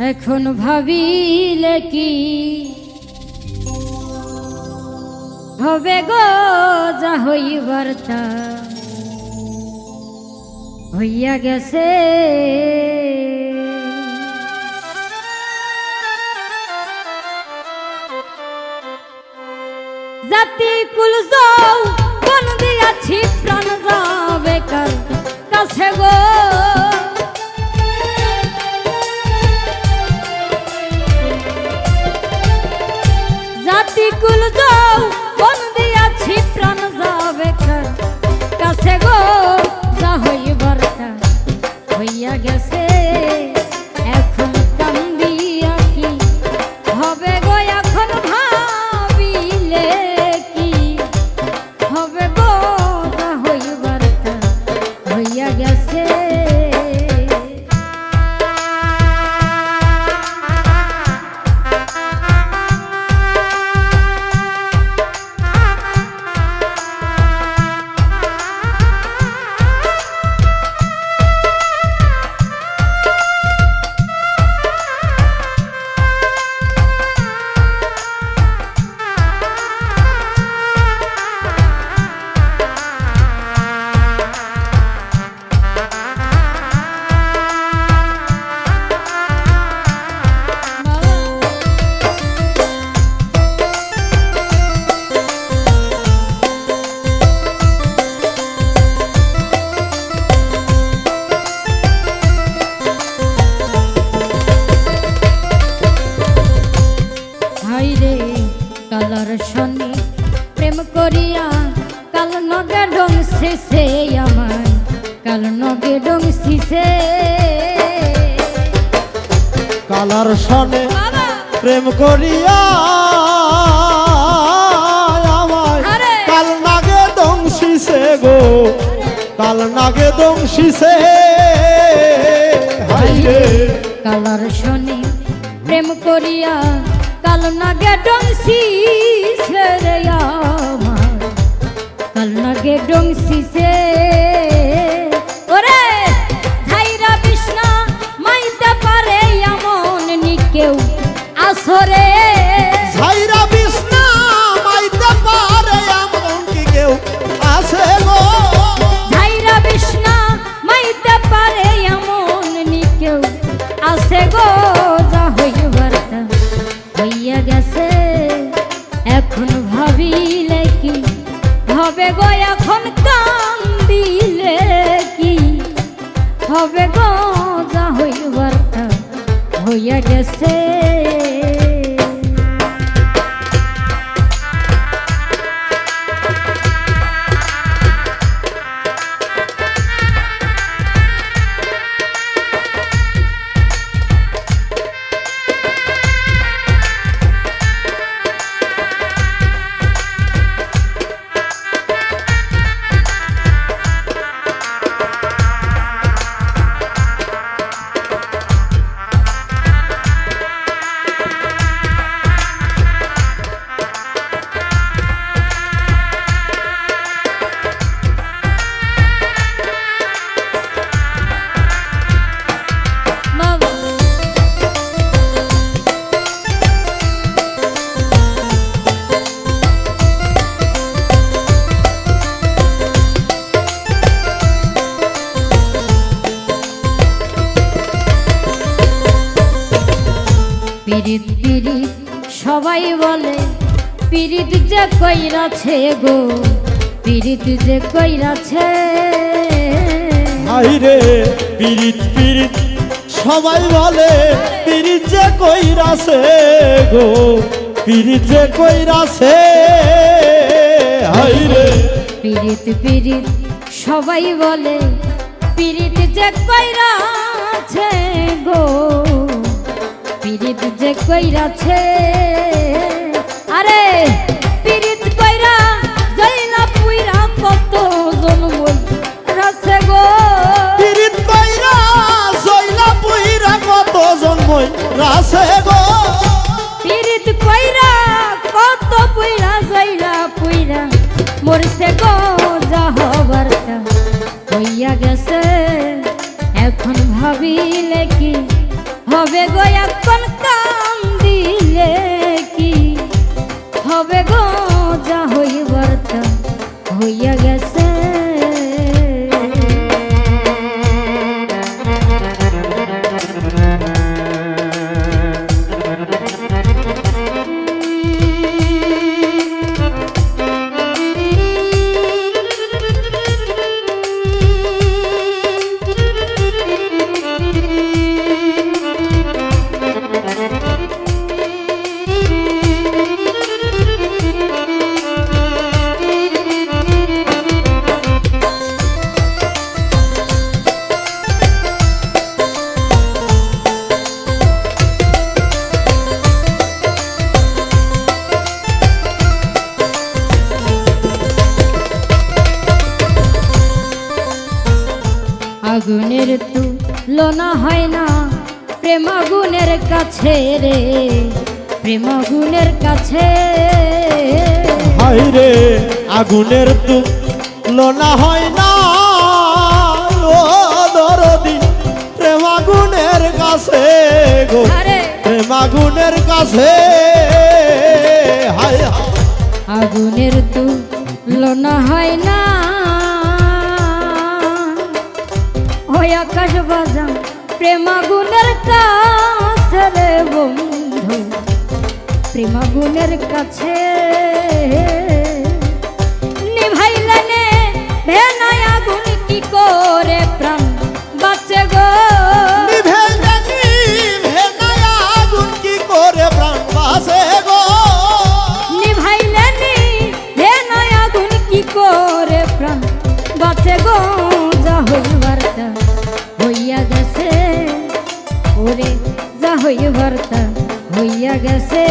এখন ভাবিলে কি? হবে গো যা হইবার হইয়া গেছে। জাতি কুল যাও কোন দিয়াছি, প্রাণ যাবে কাছে গো? কালার সনে প্রেম করিয়া! কাল নাগে দংশিছে গো। কাল নাগে কালার শনি প্রেম করিয়া কাল নগে শিষে রে আমার কাল নগে ডং পিরিত পিরিত সবাই বলে পিরিত যে কইরাছে গো পিরিত যে কইরাছে রে পিরিত পিরিত সবাই বলে পিরিত যে কইরাছে গো পিরিত যে কইরাছে রে পিরিত পিরিত সবাই বলে পিরিত যে কইরাছে গো। পিরিত যে কইরাছে আরে পিরিত কইরা জইলা পুইরা কত জন্মই রাছে গো। পিরিত কইরা জইলা পুইরা কত জন্মই রাছে গো। পিরিত কইরা কত পুইরা জইলা পুইরা মরছে গো যা হবার তা হইয়া গেছে। এখন ভাবিলে কি হবে গো এখন কাম দিলে কি? হবে গো যা হইবার তা হইয়া গেছে। আগুনের তুলনা হয় না প্রেম আগুনের কাছে রে প্রেম আগুনের কাছে। হাই রে আগুনের তু লোনা হয় না ও দরদি প্রেম আগুনের কাছে গো আরে। প্রেম আগুনের কাছে হাই আগুনের তুলনা হয় না। ওই আকাশ বাজাম প্রেমাগুনের কাছে রে বন্ধু। প্রেমাগুনের কাছে নিভাইলে নে, ভেনায় আগুন কি করে প্রাণ? হইয়া গেছে। ওরে যা হইবার তা হইয়া গেছে।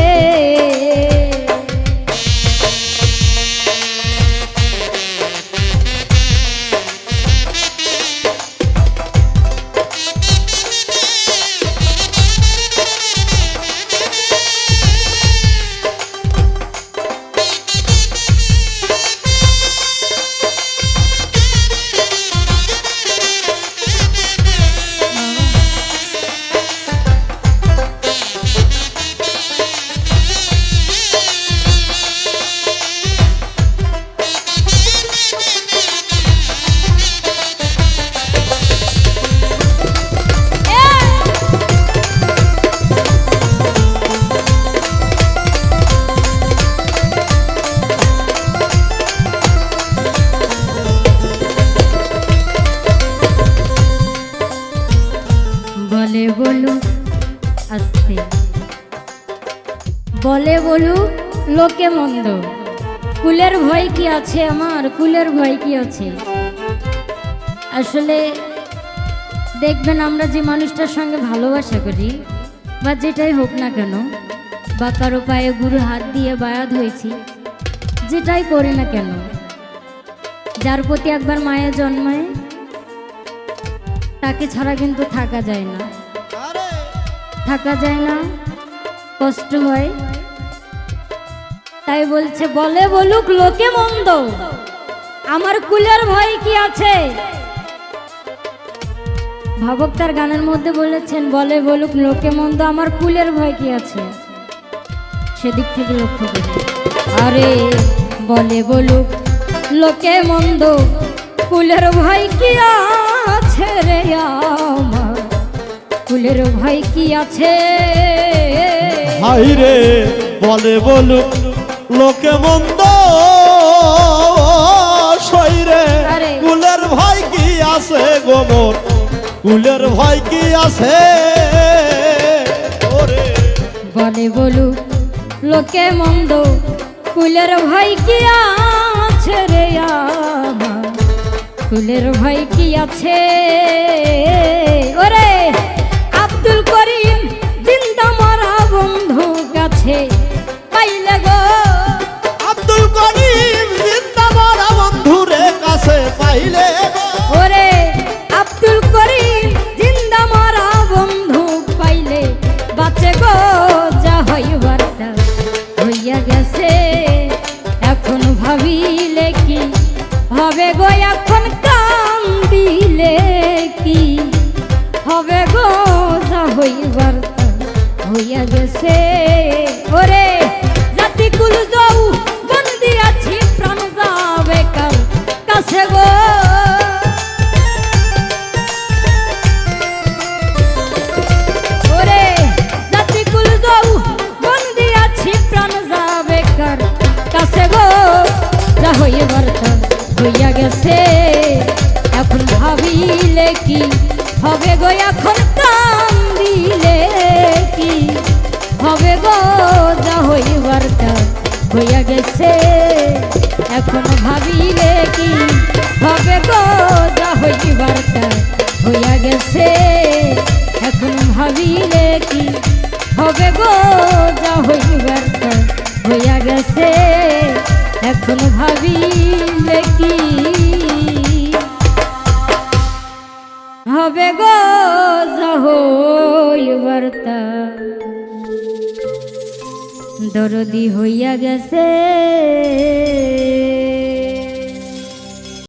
আস্তে বলে বলু, লোকে মন্দ। কুলের ভয় কি আছে আমার? কুলের ভয় কি আছে? আসলে দেখবেন আমরা যে মানুষটার সঙ্গে ভালোবাসা করি, বা যেটাই হোক না কেন, বা কারও পায়ে গুরু হাত দিয়ে বায়াত হয়েছি, যেটাই করি না কেন, যার প্রতি একবার মায়া জন্মায়, তাকে ছাড়া কিন্তু থাকা যায় না। থাকা যায় না, কষ্ট হয়। তাই বলছে, বলে বলুক, লোকে মন্দ। আমার কুলের ভয় কি আছে? ভাবক তার গানের মধ্যে বলেছেন, বলে বলুক, লোকে মন্দ, আমার কুলের ভয় কি আছে? সেদিক থেকে লক্ষ্য করি আরে, বলে বলুক, লোকে মন্দ, কুলের ভয় কি আছে রে আমার ভাই কি আছে? হাই রে বলে বলু লোকে মন্দ সইরে। কুলের ভাই কি আছে গোমর কুলের ভাই কি আছে? বলে বলু লোকে মন্দ কুলের ভাই কি আছে রে আমার? কুলের ভয় কি আছে? ওরে। হবে গো এখন কান্দিলে কি? হবে গো যা হইবার তা হইয়া গেছে। এখন ভাবিলে কি? হবে গো যা হইবার তা হইয়া গেছে। এখন ভাবিলে কি? হবে গো যা হইবার দরদি হইয়া গেছে।